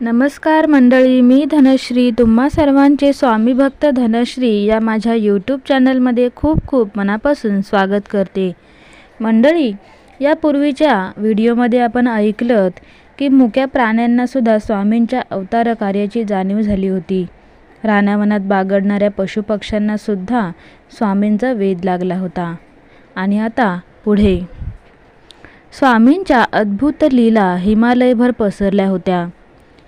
नमस्कार मंडळी मी धनश्री. तुम्हा सर्वांचे स्वामी भक्त धनश्री या माझ्या यूट्यूब चॅनलमध्ये खूप खूप मनापासून स्वागत करते. मंडळी यापूर्वीच्या व्हिडिओमध्ये आपण ऐकलं की मुक्या प्राण्यांनासुद्धा स्वामींच्या अवतार कार्याची जाणीव झाली होती. रानावनात बागडणाऱ्या पशुपक्ष्यांनासुद्धा स्वामींचा वेध लागला होता. आणि आता पुढे. स्वामींच्या अद्भुत लीला हिमालयभर पसरल्या होत्या.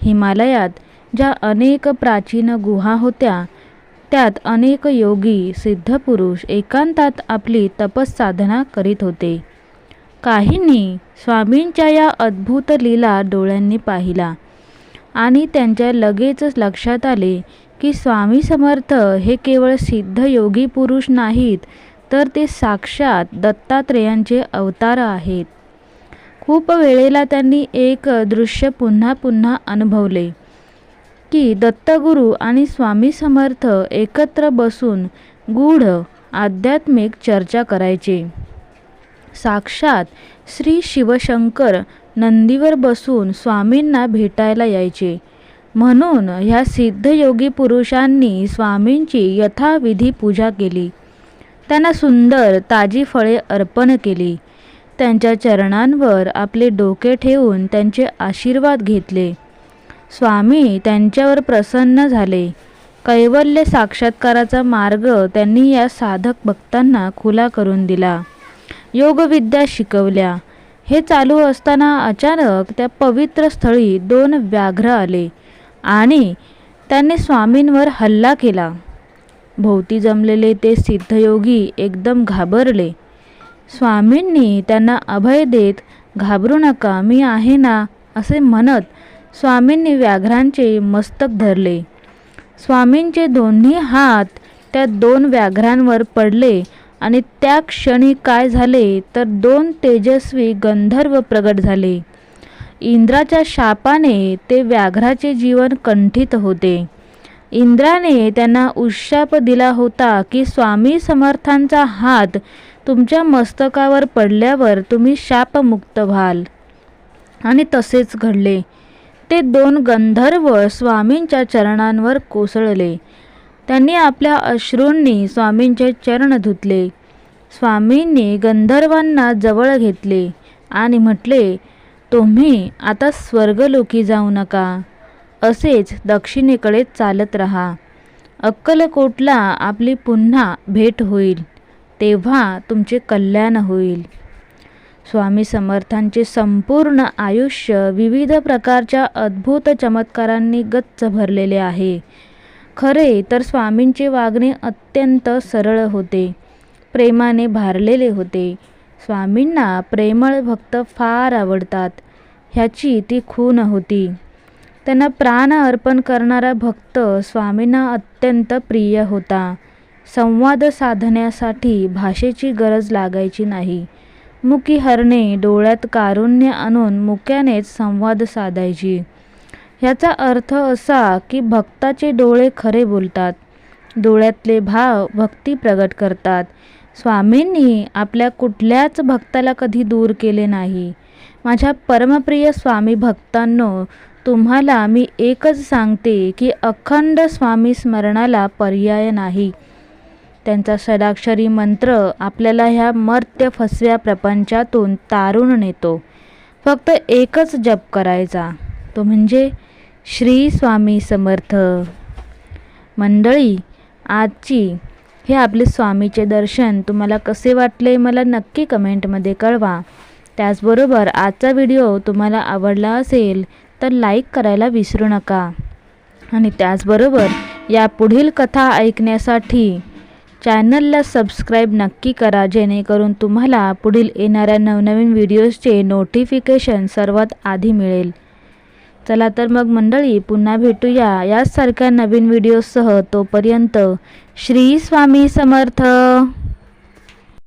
हिमालयात ज्या अनेक प्राचीन गुहा होत्या त्यात अनेक योगी सिद्धपुरुष एकांतात आपली तपसाधना करीत होते. काहींनी स्वामींच्या या अद्भुत लीला डोळ्यांनी पाहिला आणि त्यांच्या लगेचच लक्षात आले की स्वामी समर्थ हे केवळ सिद्ध योगी पुरुष नाहीत तर ते साक्षात दत्तात्रेयांचे अवतार आहेत. खूप वेळेला त्यांनी एक दृश्य पुन्हा पुन्हा अनुभवले की दत्तगुरू आणि स्वामी समर्थ एकत्र बसून गूढ आध्यात्मिक चर्चा करायचे. साक्षात श्री शिवशंकर नंदीवर बसून स्वामींना भेटायला यायचे. म्हणून ह्या सिद्धयोगी पुरुषांनी स्वामींची यथाविधी पूजा केली. त्यांना सुंदर ताजी फळे अर्पण केली. त्यांच्या चरणांवर आपले डोके ठेवून त्यांचे आशीर्वाद घेतले. स्वामी त्यांच्यावर प्रसन्न झाले. कैवल्य साक्षात्काराचा मार्ग त्यांनी या साधक भक्तांना खुला करून दिला. योगविद्या शिकवल्या. हे चालू असताना अचानक त्या पवित्र स्थळी दोन व्याघ्र आले आणि त्यांनी स्वामींवर हल्ला केला. भोवती जमलेले ते सिद्धयोगी एकदम घाबरले. स्वामींनी त्यांना अभय देत घाबरू नका मी आहे ना? असे म्हणत स्वामींनी व्याघ्रांचे मस्तक धरले. स्वामींचे दोन्ही हात त्या दोन व्याघ्रांवर पडले आणि त्या क्षणी काय झाले तर दोन तेजस्वी गंधर्व प्रगट झाले. इंद्राच्या शापाने ते व्याघ्राचे जीवन कंठित होते. इंद्राने त्यांना उशाप दिला होता की स्वामी समर्थांचा हात तुमच्या मस्तकावर पडल्यावर तुम्ही शापमुक्त व्हाल. आणि तसेच घडले. ते दोन गंधर्व स्वामींच्या चरणांवर कोसळले. त्यांनी आपल्या अश्रूंनी स्वामींचे चरण धुतले. स्वामींनी गंधर्वांना जवळ घेतले आणि म्हटले तुम्ही आता स्वर्गलोकी जाऊ नका. असेच दक्षिणेकडे चालत राहा. अक्कलकोटला आपली पुन्हा भेट होईल. तेव्हा तुमचे कल्याण होईल. स्वामी समर्थांचे संपूर्ण आयुष्य विविध प्रकारच्या अद्भुत चमत्कारांनी गच्च भरलेले आहे. खरे तर स्वामींचे वागणे अत्यंत सरळ होते. प्रेमाने भारलेले होते. स्वामींना प्रेमळ भक्त फार आवडतात. ह्याची ती खून होती. त्यांना प्राण अर्पण करणारा भक्त स्वामींना अत्यंत प्रिय होता. संवाद साधण्यासाठी भाषेची गरज लागायची नाही. मुकी हरणे डोळ्यात कारुण्य आणून मुक्यानेच संवाद साधायची. ह्याचा अर्थ असा की भक्ताचे डोळे खरे बोलतात. डोळ्यातले भाव भक्ती प्रगट करतात. स्वामींनी आपल्या कुठल्याच भक्ताला कधी दूर केले नाही. माझ्या परमप्रिय स्वामी भक्तांनो तुम्हाला मी एकच सांगते की अखंड स्वामी स्मरणाला पर्याय नाही. त्यांचा सडाक्षरी मंत्र आपल्याला ह्या मर्त्य फसव्या प्रपंचातून तारून नेतो. फक्त एकच जप करायचा तो म्हणजे श्री स्वामी समर्थ. मंडळी आजची हे आपले स्वामीचे दर्शन तुम्हाला कसे वाटले मला नक्की कमेंटमध्ये कळवा. त्याचबरोबर आजचा व्हिडिओ तुम्हाला आवडला असेल तर लाईक करायला विसरू नका. आणि त्याचबरोबर या पुढील कथा ऐकण्यासाठी चॅनलला सबस्क्राईब नक्की करा जेणेकरून तुम्हाला पुढील येणाऱ्या नवनवीन व्हिडिओजचे नोटिफिकेशन सर्वात आधी मिळेल. चला तर मग मंडळी पुन्हा भेटूया याचसारख्या नवीन व्हिडिओसह तोपर्यंत श्री स्वामी समर्थ.